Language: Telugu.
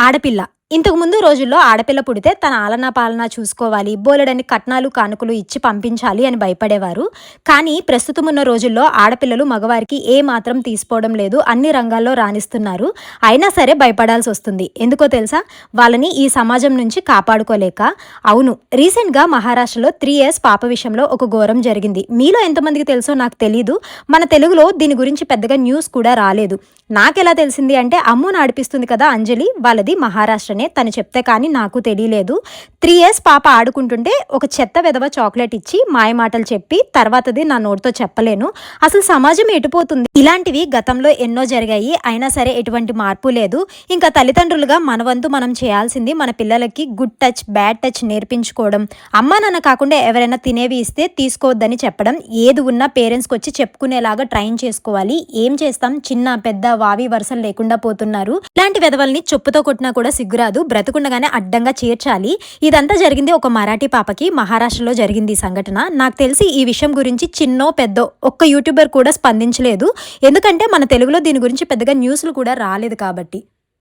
ఆడపిల్ల. ఇంతకుముందు రోజుల్లో ఆడపిల్ల పుడితే తన ఆలనా పాలన చూసుకోవాలి బోలెడని కట్నాలు కానుకలు ఇచ్చి పంపించాలి అని భయపడేవారు. కానీ ప్రస్తుతం ఉన్న రోజుల్లో ఆడపిల్లలు మగవారికి ఏ మాత్రం తీసుకోవడం లేదు అన్ని రంగాల్లో రాణిస్తున్నారు. అయినా సరే భయపడాల్సి వస్తుంది. ఎందుకో తెలుసా? వాళ్ళని ఈ సమాజం నుంచి కాపాడుకోలేక. అవును రీసెంట్గా మహారాష్ట్రలో త్రీ ఇయర్స్ పాప విషయంలో ఒక ఘోరం జరిగింది. మీలో ఎంతమందికి తెలుసో నాకు తెలీదు. మన తెలుగులో దీని గురించి పెద్దగా న్యూస్ కూడా రాలేదు. నాకెలా తెలిసింది అంటే అమ్ము నడిపిస్తుంది కదా అంజలి వాళ్ళది మహారాష్ట్రనే తను చెప్తే కానీ నాకు తెలియలేదు. త్రీ ఇయర్స్ పాప ఆడుకుంటుంటే ఒక చెత్త విధవ చాక్లెట్ ఇచ్చి మాయ మాటలు చెప్పి తర్వాతది నా నోటితో చెప్పలేను. అసలు సమాజం ఎటుపోతుంది? ఇలాంటివి గతంలో ఎన్నో జరిగాయి. అయినా సరే ఎటువంటి మార్పు లేదు. ఇంకా తల్లిదండ్రులుగా మన వంతు మనం చేయాల్సింది మన పిల్లలకి గుడ్ టచ్ బ్యాడ్ టచ్ నేర్పించుకోవడం. అమ్మా నాన్న కాకుండా ఎవరైనా తినేవి ఇస్తే తీసుకోవద్దని చెప్పడం. ఏది ఉన్నా పేరెంట్స్కి వచ్చి చెప్పుకునేలాగా ట్రైన్ చేసుకోవాలి. ఏం చేస్తాం? చిన్న పెద్ద వావి వరుసలు లేకుండా పోతున్నారు. ఇలాంటి వెధవల్ని చెప్పుతో కొట్టినా కూడా సిగ్గురా కాదు బ్రతుకుండగానే అడ్డంగా చేర్చాలి. ఇదంతా జరిగింది ఒక మరాఠీ పాపకి మహారాష్ట్రలో జరిగింది ఈ సంఘటన. నాకు తెలిసి ఈ విషయం గురించి చిన్నో పెద్దో ఒక్క యూట్యూబర్ కూడా స్పందించలేదు. ఎందుకంటే మన తెలుగులో దీని గురించి పెద్దగా న్యూస్లు కూడా రాలేదు కాబట్టి.